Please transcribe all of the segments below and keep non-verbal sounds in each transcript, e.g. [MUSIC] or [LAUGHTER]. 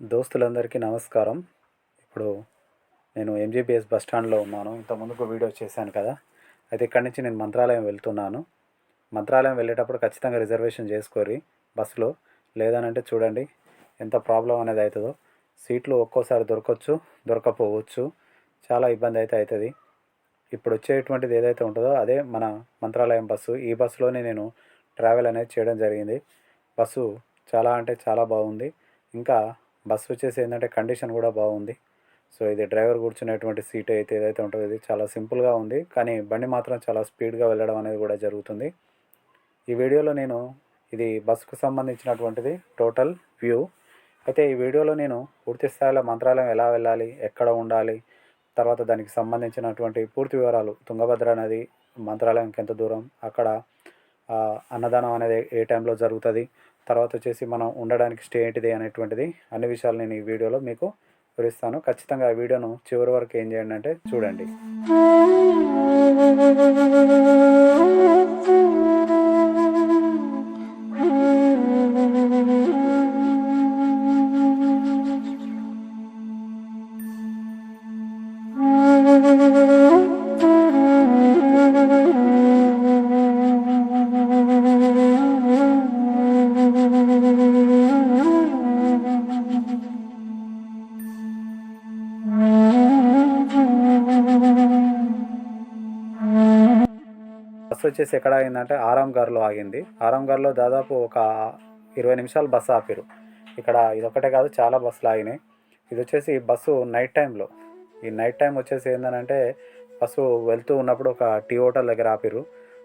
దోస్తులందరికీ నమస్కారం. ఇప్పుడు నేను ఎంజీబీఎస్ బస్ స్టాండ్లో ఉన్నాను. ఇంత ముందుకు వీడియో చేశాను కదా. అయితే ఇక్కడి నుంచి నేను మంత్రాలయం వెళ్తున్నాను. మంత్రాలయం వెళ్ళేటప్పుడు ఖచ్చితంగా రిజర్వేషన్ చేసుకోరి బస్సులో. లేదనంటే చూడండి ఎంత ప్రాబ్లం అనేది అవుతుందో సీట్లు ఒక్కోసారి దొరకవచ్చు దొరకపోవచ్చు. చాలా ఇబ్బంది అయితే అవుతుంది ఇప్పుడు వచ్చేటువంటిది ఏదైతే ఉంటుందో అదే మన మంత్రాలయం బస్సు. ఈ బస్సులోనే నేను ట్రావెల్ అనేది చేయడం జరిగింది. బస్సు చాలా అంటే చాలా బాగుంది. ఇంకా బస్సు వచ్చేసి ఏంటంటే కండిషన్ కూడా బాగుంది. సో ఇది డ్రైవర్ కూర్చునేటువంటి సీట్ అయితే ఏదైతే ఉంటుందో ఇది చాలా సింపుల్గా ఉంది. కానీ బండి మాత్రం చాలా స్పీడ్గా వెళ్ళడం అనేది కూడా జరుగుతుంది. ఈ వీడియోలో నేను ఇది బస్సుకు సంబంధించినటువంటిది టోటల్ వ్యూ. అయితే ఈ వీడియోలో నేను పూర్తి స్థాయిలో మంత్రాలయం ఎలా వెళ్ళాలి ఎక్కడ ఉండాలి తర్వాత దానికి సంబంధించినటువంటి పూర్తి వివరాలు తుంగభద్ర నది మంత్రాలయంకి ఎంత దూరం అక్కడ అన్నదానం అనేది ఏ టైంలో జరుగుతుంది తర్వాత వచ్చేసి మనం ఉండడానికి స్టే ఏంటిది అనేటువంటిది అన్ని విషయాలు నేను ఈ వీడియోలో మీకు వివరిస్తాను. ఖచ్చితంగా ఆ వీడియోను చివరి వరకు ఏం చేయండి అంటే చూడండి. [LAUGHS] బస్సు వచ్చేసి ఎక్కడ ఆగిందంటే ఆరాంఘర్లో ఆగింది. ఆరాంఘర్లో దాదాపు ఒక ఇరవై నిమిషాలు బస్సు ఆపిరు. ఇక్కడ ఇదొక్కటే కాదు చాలా బస్సులు ఆగినాయి. ఇది వచ్చేసి బస్సు నైట్ టైంలో. ఈ నైట్ టైం వచ్చేసి ఏంటంటే బస్సు వెళ్తూ ఉన్నప్పుడు ఒక టీ హోటల్ దగ్గర ఆపిరు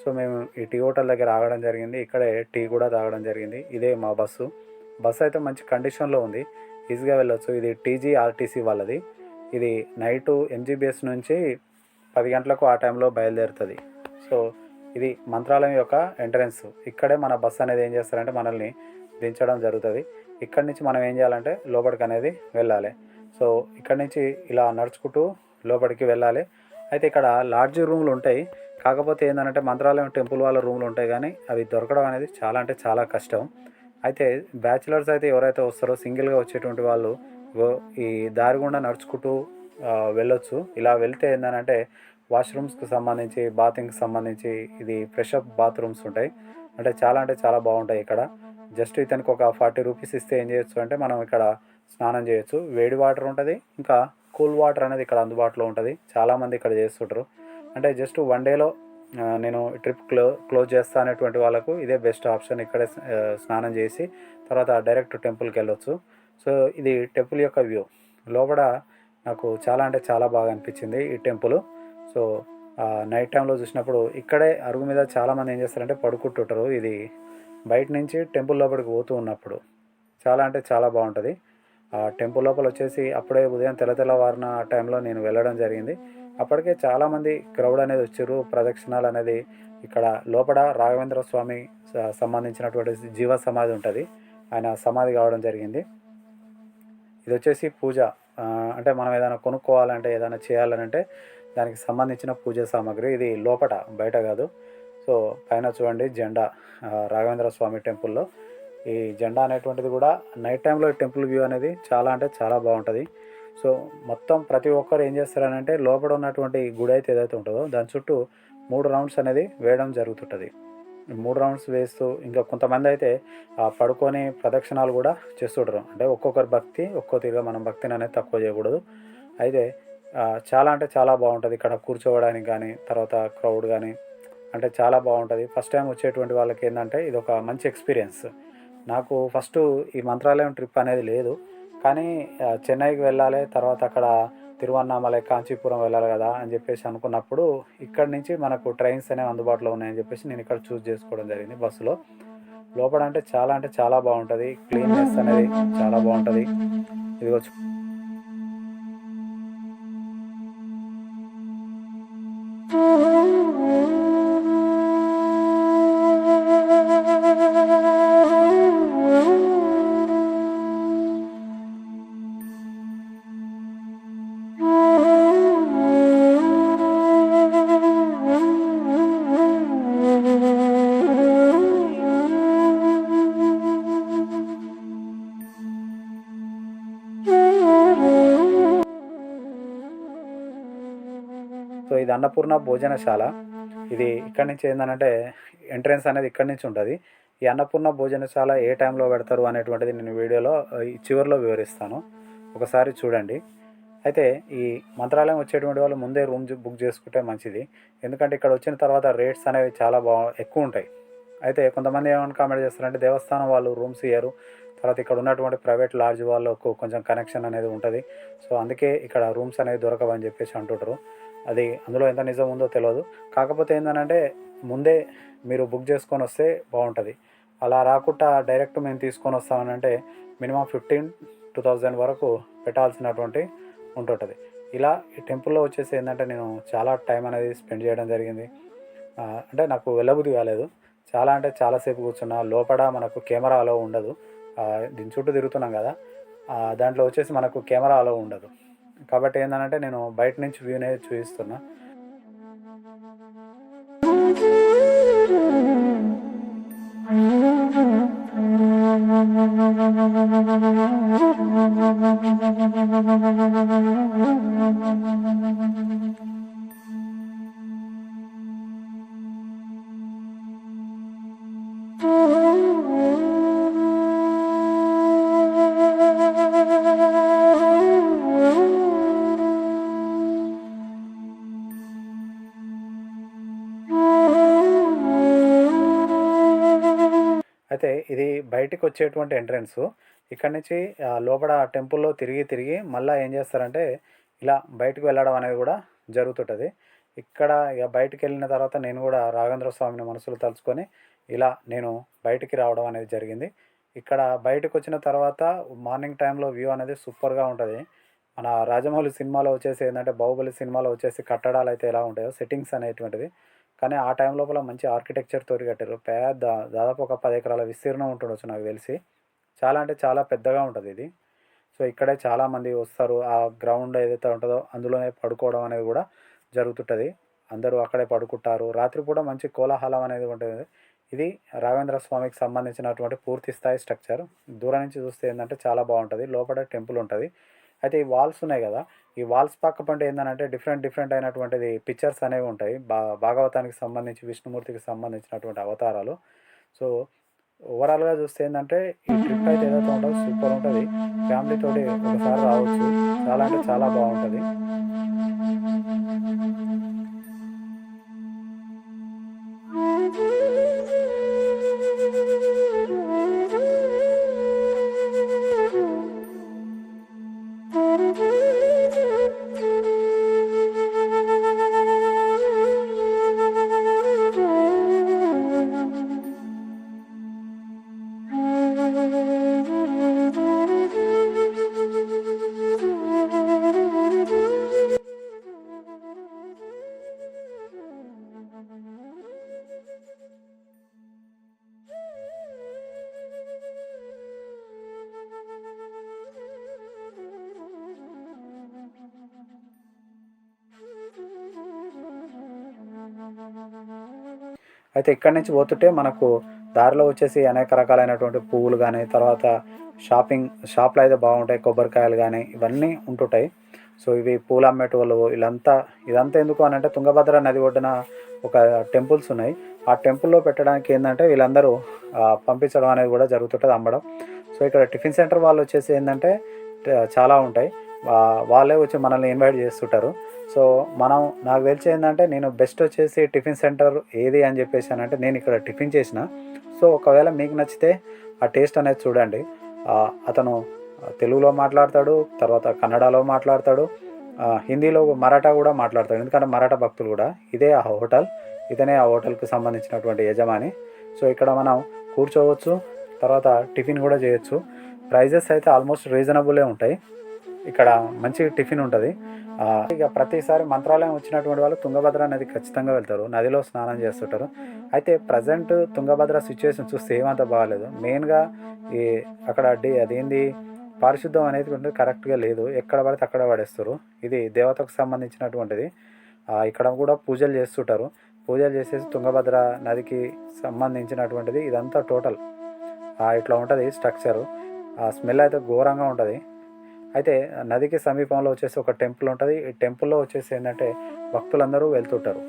సో మేము ఈ టీ హోటల్ దగ్గర ఆగడం జరిగింది. ఇక్కడే టీ కూడా తాగడం జరిగింది. ఇదే మా బస్సు. బస్సు అయితే మంచి కండిషన్లో ఉంది. ఈజీగా వెళ్ళొచ్చు. ఇది టీజీ ఆర్టీసీ వాళ్ళది. ఇది నైటు ఎంజీబీఎస్ నుంచి పది గంటలకు ఆ టైంలో బయలుదేరుతుంది. సో ఇది మంత్రాలయం యొక్క ఎంట్రన్స్. ఇక్కడే మన బస్సు అనేది ఏం చేస్తారంటే మనల్ని దించడం జరుగుతుంది. ఇక్కడి నుంచి మనం ఏం చేయాలంటే లోపలికి అనేది వెళ్ళాలి. సో ఇక్కడి నుంచి ఇలా నడుచుకుంటూ లోపలికి వెళ్ళాలి. అయితే ఇక్కడ లాడ్జ్ రూమ్లు ఉంటాయి. కాకపోతే ఏంటంటే మంత్రాలయం టెంపుల్ వాళ్ళ రూమ్లు ఉంటాయి కానీ అవి దొరకడం అనేది చాలా అంటే చాలా కష్టం. అయితే బ్యాచిలర్స్ అయితే ఎవరైతే వస్తారో సింగిల్గా వచ్చేటువంటి వాళ్ళు ఈ దారి గుండా నడుచుకుంటూ వెళ్ళొచ్చు. ఇలా వెళ్తే ఏంటంటే వాష్రూమ్స్కి సంబంధించి బాతింగ్కి సంబంధించి ఇది ఫ్రెష్ అప్ బాత్రూమ్స్ ఉంటాయి. అంటే చాలా అంటే చాలా బాగుంటాయి ఇక్కడ. జస్ట్ ఇతనికి ఒక ఫార్టీ రూపీస్ ఇస్తే ఏం చేయొచ్చు అంటే మనం ఇక్కడ స్నానం చేయొచ్చు. వేడి వాటర్ ఉంటుంది ఇంకా కూల్ వాటర్ అనేది ఇక్కడ అందుబాటులో ఉంటుంది. చాలామంది ఇక్కడ చేస్తుంటారు. అంటే జస్ట్ వన్ డేలో నేను ట్రిప్ క్లో క్లోజ్ చేస్తా అనేటువంటి వాళ్ళకు ఇదే బెస్ట్ ఆప్షన్. ఇక్కడే స్నానం చేసి తర్వాత డైరెక్ట్ టెంపుల్కి వెళ్ళొచ్చు. సో ఇది టెంపుల్ యొక్క వ్యూ. లోపల నాకు చాలా అంటే చాలా బాగా అనిపించింది ఈ టెంపుల్. సో నైట్ టైంలో చూసినప్పుడు ఇక్కడే అరుగు మీద చాలామంది ఏం చేస్తారంటే పడుకుంటుంటారు. ఇది బయట నుంచి టెంపుల్ లోపలికి పోతూ ఉన్నప్పుడు. చాలా అంటే చాలా బాగుంటుంది. ఆ టెంపుల్ లోపల వచ్చేసి అప్పుడే ఉదయం తెల్ల తెల్లవారిన ఆ టైంలో నేను వెళ్ళడం జరిగింది. అప్పటికే చాలామంది క్రౌడ్ అనేది వచ్చారు. ప్రదక్షిణాలు అనేది ఇక్కడ లోపల రాఘవేంద్ర స్వామి సంబంధించినటువంటి జీవ సమాధి ఉంటుంది. ఆయన సమాధి కావడం జరిగింది. ఇది వచ్చేసి పూజ. అంటే మనం ఏదైనా కొనుక్కోవాలంటే ఏదైనా చేయాలనంటే దానికి సంబంధించిన పూజ సామాగ్రి ఇది లోపట బయట కాదు. సో పైన చూడండి జెండా రాఘవేంద్ర స్వామి టెంపుల్లో. ఈ జెండా అనేటువంటిది కూడా నైట్ టైంలో టెంపుల్ వ్యూ అనేది చాలా అంటే చాలా బాగుంటుంది. సో మొత్తం ప్రతి ఒక్కరు ఏం చేస్తారనంటే లోపల ఉన్నటువంటి గుడి అయితే ఏదైతే ఉంటుందో దాని చుట్టూ మూడు రౌండ్స్ అనేది వేయడం జరుగుతుంటుంది. మూడు రౌండ్స్ వేస్తూ ఇంకా కొంతమంది అయితే ఆ పడుకొని ప్రదక్షిణాలు కూడా చేస్తుంటారు. అంటే ఒక్కొక్కరి భక్తి ఒక్కో తీరుగా మనం భక్తిని అనేది తక్కువ చేయకూడదు. అయితే చాలా అంటే చాలా బాగుంటుంది. ఇక్కడ కూర్చోవడానికి కానీ తర్వాత క్రౌడ్ కానీ అంటే చాలా బాగుంటుంది. ఫస్ట్ టైం వచ్చేటువంటి వాళ్ళకి ఏంటంటే ఇది ఒక మంచి ఎక్స్పీరియన్స్ నాకు ఫస్ట్ ఈ మంత్రాలయం ట్రిప్ అనేది లేదు. కానీ చెన్నైకి వెళ్ళాలి తర్వాత అక్కడ తిరువన్నామలై కాంచీపురం వెళ్ళాలి కదా అని చెప్పేసి అనుకున్నప్పుడు ఇక్కడ నుంచి మనకు ట్రైన్స్ అనేవి అందుబాటులో ఉన్నాయని చెప్పేసి నేను ఇక్కడ చూస్ చేసుకోవడం జరిగింది బస్సులో. లోపల అంటే చాలా అంటే చాలా బాగుంటుంది. క్లీన్నెస్ అనేది చాలా బాగుంటుంది. ఇదిగో ఇది అన్నపూర్ణ భోజనశాల. ఇది ఇక్కడి నుంచి ఏంటంటే ఎంట్రన్స్ అనేది ఇక్కడి నుంచి ఉంటుంది. ఈ అన్నపూర్ణ భోజనశాల ఏ టైంలో పెడతారు అనేటువంటిది నేను వీడియోలో ఈ చివరిలో వివరిస్తాను. ఒకసారి చూడండి. అయితే ఈ మంత్రాలయం వచ్చేటువంటి వాళ్ళు ముందే రూమ్ బుక్ చేసుకుంటే మంచిది. ఎందుకంటే ఇక్కడ వచ్చిన తర్వాత రేట్స్ అనేవి చాలా బా ఎక్కువ ఉంటాయి. అయితే కొంతమంది ఏమైనా కామెంట్ చేస్తారంటే దేవస్థానం వాళ్ళు రూమ్స్ ఇయ్యరు. తర్వాత ఇక్కడ ఉన్నటువంటి ప్రైవేట్ లాడ్జ్ వాళ్ళకు కొంచెం కనెక్షన్ అనేది ఉంటుంది. సో అందుకే ఇక్కడ రూమ్స్ అనేవి దొరకవని చెప్పేసి అంటుంటారు. అది అందులో ఎంత నిజం ఉందో తెలియదు కాకపోతే ఏంటంటే ముందే మీరు బుక్ చేసుకొని వస్తే బాగుంటుంది. అలా రాకుండా డైరెక్ట్ మేము తీసుకొని వస్తామనంటే మినిమం ఫిఫ్టీన్ టూ థౌజండ్ వరకు పెట్టాల్సినటువంటి ఉంటుంటుంది. ఇలా ఈ టెంపుల్లో వచ్చేసి ఏంటంటే నేను చాలా టైం అనేది స్పెండ్ చేయడం జరిగింది. అంటే నాకు వెళ్ళబుద్ధి కాలేదు. చాలా అంటే చాలాసేపు కూర్చున్నా లోపల మనకు కెమెరా అలో ఉండదు. దీని చుట్టూ తిరుగుతున్నాం కదా. దాంట్లో వచ్చేసి మనకు కెమెరా అలో ఉండదు. కాబట్టి ఏంటంటే నేను బయట నుంచి వ్యూనే చూపిస్తున్నా. అయితే ఇది బయటికి వచ్చేటువంటి ఎంట్రన్స్. ఇక్కడ నుంచి లోపల టెంపుల్లో తిరిగి తిరిగి మళ్ళీ ఏం చేస్తారంటే ఇలా బయటకు వెళ్ళడం అనేది కూడా జరుగుతుంటుంది. ఇక్కడ ఇక బయటకు వెళ్ళిన తర్వాత నేను కూడా రాఘవేంద్ర స్వామిని మనసులో తలుచుకొని ఇలా నేను బయటికి రావడం అనేది జరిగింది. ఇక్కడ బయటకు వచ్చిన తర్వాత మార్నింగ్ టైంలో వ్యూ అనేది సూపర్గా ఉంటుంది. మన రాజమౌళి సినిమాలో వచ్చేసి ఏంటంటే బాహుబలి సినిమాలో వచ్చేసి కట్టడాలు అయితే ఎలా ఉంటాయో సెట్టింగ్స్ అనేటువంటిది. కానీ ఆ టైం లోపల మంచి ఆర్కిటెక్చర్ తోటి కట్టారు. పెద్ద దాదాపు ఒక పది ఎకరాల విస్తీర్ణం ఉంటుండొచ్చు నాకు తెలిసి. చాలా అంటే చాలా పెద్దగా ఉంటుంది ఇది. సో ఇక్కడే చాలామంది వస్తారు. ఆ గ్రౌండ్ ఏదైతే ఉంటుందో అందులోనే పడుకోవడం అనేది కూడా జరుగుతుంటుంది. అందరూ అక్కడే పడుకుంటారు. రాత్రి కూడా మంచి కోలాహలం అనేది ఉంటుంది. ఇది రాఘవేంద్ర స్వామికి సంబంధించినటువంటి పూర్తి స్థాయి స్ట్రక్చర్. దూరం నుంచి చూస్తే ఏంటంటే చాలా బాగుంటుంది. లోపల టెంపుల్ ఉంటుంది. అయితే ఈ వాల్స్ ఉన్నాయి కదా ఈ వాల్స్ పక్క పంట ఏంటంటే డిఫరెంట్ డిఫరెంట్ అయినటువంటిది పిక్చర్స్ అనేవి ఉంటాయి. బా భాగవతానికి సంబంధించి విష్ణుమూర్తికి సంబంధించినటువంటి అవతారాలు. సో ఓవరాల్గా చూస్తే ఏంటంటే ఈ ట్రిప్ అయితే ఏదైతే ఉంటుందో సూపర్ ఉంటుంది. ఫ్యామిలీ ఒకసారి రావచ్చు. చాలా అంటే చాలా బాగుంటుంది. అయితే ఇక్కడి నుంచి పోతుంటే మనకు దారిలో వచ్చేసి అనేక రకాలైనటువంటి పువ్వులు కానీ తర్వాత షాపింగ్ షాప్లో అయితే బాగుంటాయి కొబ్బరికాయలు కానీ ఇవన్నీ ఉంటుంటాయి. సో ఇవి పూలు అమ్మేటోళ్ళు వీళ్ళంతా ఇదంతా ఎందుకు అని అంటే తుంగభద్ర నది ఒడ్డున ఒక టెంపుల్స్ ఉన్నాయి. ఆ టెంపుల్లో పెట్టడానికి ఏంటంటే వీళ్ళందరూ పంపించడం అనేది కూడా జరుగుతుంటుంది అమ్మడం. సో ఇక్కడ టిఫిన్ సెంటర్ వాళ్ళు వచ్చేసి ఏంటంటే చాలా ఉంటాయి. వాళ్ళే వచ్చి మనల్ని ఇన్వైట్ చేస్తుంటారు. సో మనం నాకు తెలిసి ఏంటంటే నేను బెస్ట్ వచ్చేసి టిఫిన్ సెంటర్ ఏది అని చెప్పేసి అని అంటే నేను ఇక్కడ టిఫిన్ చేసిన. సో ఒకవేళ మీకు నచ్చితే ఆ టేస్ట్ అనేది చూడండి. అతను తెలుగులో మాట్లాడతాడు తర్వాత కన్నడలో మాట్లాడతాడు హిందీలో మరాఠా కూడా మాట్లాడతాడు. ఎందుకంటే మరాఠా భక్తులు కూడా. ఇదే ఆ హోటల్. ఇతనే ఆ హోటల్కి సంబంధించినటువంటి యజమాని. సో ఇక్కడ మనం కూర్చోవచ్చు తర్వాత టిఫిన్ కూడా చేయొచ్చు. ప్రైజెస్ అయితే ఆల్మోస్ట్ రీజనబులే ఉంటాయి. ఇక్కడ మంచి టిఫిన్ ఉంటుంది. ఇక ప్రతిసారి మంత్రాలయం వచ్చినటువంటి వాళ్ళు తుంగభద్ర నది ఖచ్చితంగా వెళ్తారు. నదిలో స్నానం చేస్తుంటారు. అయితే ప్రజెంట్ తుంగభద్ర సిచ్యువేషన్ చూస్తే ఏమంత బాగాలేదు. మెయిన్గా ఈ అక్కడ డి అదేంది పారిశుద్ధం అనేది ఉంటుంది కరెక్ట్గా లేదు. ఎక్కడ పడితే అక్కడ పడేస్తారు. ఇది దేవతకు సంబంధించినటువంటిది. ఇక్కడ కూడా పూజలు చేస్తుంటారు. పూజలు చేసేసి తుంగభద్ర నదికి సంబంధించినటువంటిది ఇదంతా టోటల్. ఇట్లా ఉంటుంది స్ట్రక్చరు. ఆ స్మెల్ అయితే ఘోరంగా ఉంటుంది. అయితే నదికి సమీపంలో వచ్చేసి ఒక టెంపుల్ ఉంటుంది. ఈ టెంపుల్లో వచ్చేసి ఏంటంటే భక్తులందరూ వెళ్తుంటారు.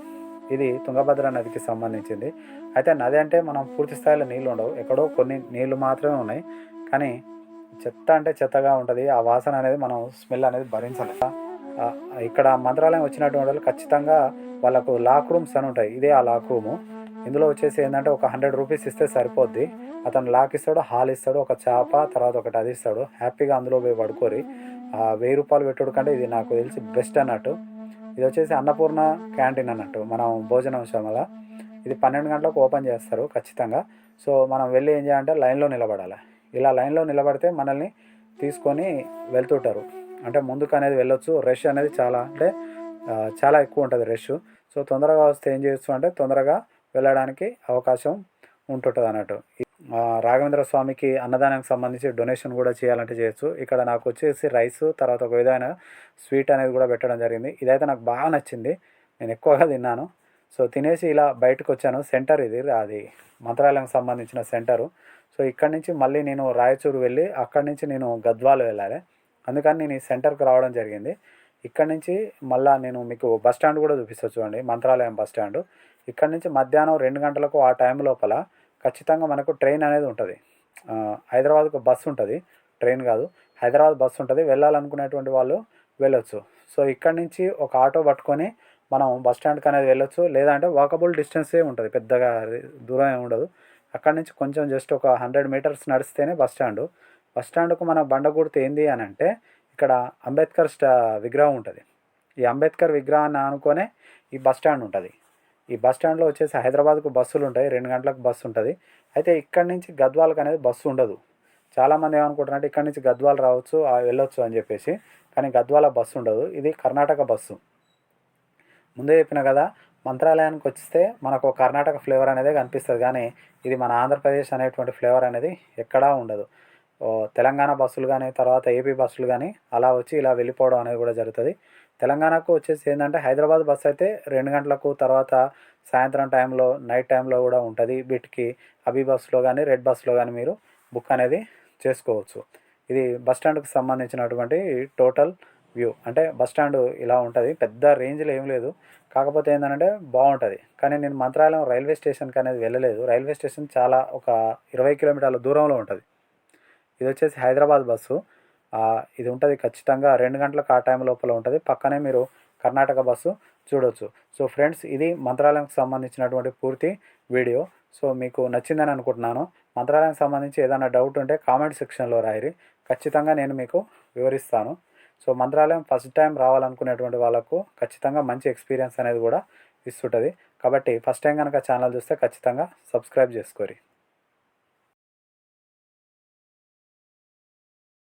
ఇది తుంగభద్ర నదికి సంబంధించింది. అయితే నది అంటే మనం పూర్తి స్థాయిలో నీళ్ళు ఉండవు. ఎక్కడో కొన్ని నీళ్ళు మాత్రమే ఉన్నాయి. కానీ చెత్త అంటే చెత్తగా ఉంటుంది. ఆ వాసన అనేది మనం స్మెల్ అనేది భరించలేం. ఇక్కడ మంత్రాలయం వచ్చినటువంటి వాళ్ళు ఖచ్చితంగా వాళ్ళకు లాక్ రూమ్స్ అని ఉంటాయి. ఇదే ఆ లాక్ రూము. ఇందులో వచ్చేసి ఏంటంటే ఒక హండ్రెడ్ రూపీస్ ఇస్తే సరిపోద్ది. అతను లాక్ ఇస్తాడు హాల్ ఇస్తాడు ఒక చేప తర్వాత ఒకటి అది ఇస్తాడు. హ్యాపీగా అందులో పోయి పడుకోరి. వెయ్యి రూపాయలు పెట్టుడు కంటే ఇది నాకు తెలిసి బెస్ట్ అన్నట్టు. ఇది వచ్చేసి అన్నపూర్ణ క్యాంటీన్ అన్నట్టు. మనం భోజనశాల ఇది పన్నెండు గంటలకు ఓపెన్ చేస్తారు ఖచ్చితంగా. సో మనం వెళ్ళి ఏం చేయాలంటే లైన్లో నిలబడాలి. ఇలా లైన్లో నిలబడితే మనల్ని తీసుకొని వెళ్తుంటారు. అంటే ముందుకు అనేది వెళ్ళొచ్చు. రష్ అనేది చాలా అంటే చాలా ఎక్కువ ఉంటుంది రష్ సో తొందరగా వస్తే ఏం చేయొచ్చు అంటే తొందరగా వెళ్ళడానికి అవకాశం ఉంటుంటుంది అన్నట్టు. రాఘవేంద్ర స్వామికి అన్నదానానికి సంబంధించి డొనేషన్ కూడా చేయాలంటే చేయొచ్చు. ఇక్కడ నాకు వచ్చేసి రైస్ తర్వాత ఒక విధమైన స్వీట్ అనేది కూడా పెట్టడం జరిగింది. ఇదైతే నాకు బాగా నచ్చింది. నేను ఎక్కువగా తిన్నాను. సో తినేసి ఇలా బయటకు వచ్చాను. సెంటర్ ఇది అది మంత్రాలయం సంబంధించిన సెంటరు. సో ఇక్కడి నుంచి మళ్ళీ నేను రాయచూరు వెళ్ళి అక్కడి నుంచి నేను గద్వాలు వెళ్ళాలి. అందుకని నేను ఈ సెంటర్కి రావడం జరిగింది. ఇక్కడ నుంచి మళ్ళీ నేను మీకు బస్ స్టాండ్ కూడా చూపిస్తా చూడండి. Mantralayam bus stand. ఇక్కడ నుంచి మధ్యాహ్నం రెండు గంటలకు ఆ టైం లోపల ఖచ్చితంగా మనకు ట్రైన్ అనేది ఉంటుంది. హైదరాబాద్కు బస్సు ఉంటుంది. ట్రైన్ కాదు హైదరాబాద్ బస్సు ఉంటుంది. వెళ్ళాలనుకునేటువంటి వాళ్ళు వెళ్ళొచ్చు. సో ఇక్కడ నుంచి ఒక ఆటో పట్టుకొని మనం బస్ స్టాండ్కి అనేది వెళ్ళొచ్చు. లేదంటే వాకబుల్ డిస్టెన్సే ఉంటుంది. పెద్దగా దూరం ఏమి ఉండదు. అక్కడ నుంచి కొంచెం జస్ట్ ఒక హండ్రెడ్ మీటర్స్ నడిస్తేనే బస్ స్టాండ్ బస్ స్టాండ్కు మన బండ గుర్తు ఏంది అని అంటే ఇక్కడ అంబేద్కర్ స్టా విగ్రహం ఉంటుంది. ఈ అంబేద్కర్ విగ్రహాన్ని అనుకొనే ఈ బస్ స్టాండ్ ఉంటుంది. ఈ బస్ స్టాండ్లో వచ్చేసి హైదరాబాద్కు బస్సులు ఉంటాయి రెండు గంటలకు బస్సు ఉంటుంది. అయితే ఇక్కడి నుంచి గద్వాలకు అనేది బస్సు ఉండదు. చాలామంది ఏమనుకుంటారంటే ఇక్కడి నుంచి గద్వాలు రావచ్చు వెళ్ళొచ్చు అని చెప్పేసి. కానీ గద్వాల బస్సు ఉండదు. ఇది కర్ణాటక బస్సు. ముందే చెప్పిన కదా మంత్రాలయానికి వస్తే మనకు కర్ణాటక ఫ్లేవర్ అనేది కనిపిస్తుంది. కానీ ఇది మన ఆంధ్రప్రదేశ్ అనేటువంటి ఫ్లేవర్ అనేది ఎక్కడా ఉండదు. తెలంగాణ బస్సులు కానీ తర్వాత ఏపీ బస్సులు కానీ అలా వచ్చి ఇలా వెళ్ళిపోవడం అనేది కూడా జరుగుతుంది. తెలంగాణకు వచ్చేసి ఏంటంటే హైదరాబాద్ బస్ అయితే రెండు గంటలకు తర్వాత సాయంత్రం టైంలో నైట్ టైంలో కూడా ఉంటుంది. బిట్కి అభి బస్సులో కానీ రెడ్ బస్సులో కానీ మీరు బుక్ అనేది చేసుకోవచ్చు. ఇది బస్ స్టాండ్కి సంబంధించినటువంటి టోటల్ వ్యూ. అంటే బస్ స్టాండ్ ఇలా ఉంటుంది. పెద్ద రేంజ్లో ఏం లేదు. కాకపోతే ఏంటంటే బాగుంటుంది. కానీ నేను మంత్రాలయం రైల్వే స్టేషన్కి అనేది వెళ్ళలేదు. రైల్వే స్టేషన్ చాలా ఒక ఇరవై కిలోమీటర్ల దూరంలో ఉంటుంది. ఇది వచ్చేసి హైదరాబాద్ బస్సు. ఇది ఉంటుంది ఖచ్చితంగా రెండు గంటలకు ఆ టైం లోపల ఉంటుంది. పక్కనే మీరు కర్ణాటక బస్సు చూడవచ్చు సో ఫ్రెండ్స్ ఇది మంత్రాలయంకి సంబంధించినటువంటి పూర్తి వీడియో. సో మీకు నచ్చిందని అనుకుంటున్నాను. మంత్రాలయానికి సంబంధించి ఏదైనా డౌట్ ఉంటే కామెంట్ సెక్షన్లో రాయరి. ఖచ్చితంగా నేను మీకు వివరిస్తాను. సో మంత్రాలయం ఫస్ట్ టైం రావాలనుకునేటువంటి వాళ్ళకు ఖచ్చితంగా మంచి ఎక్స్పీరియన్స్ అనేది కూడా ఇస్తుంటుంది. కాబట్టి ఫస్ట్ టైం కనుక ఛానల్ చూస్తే ఖచ్చితంగా సబ్స్క్రైబ్ చేసుకోరి.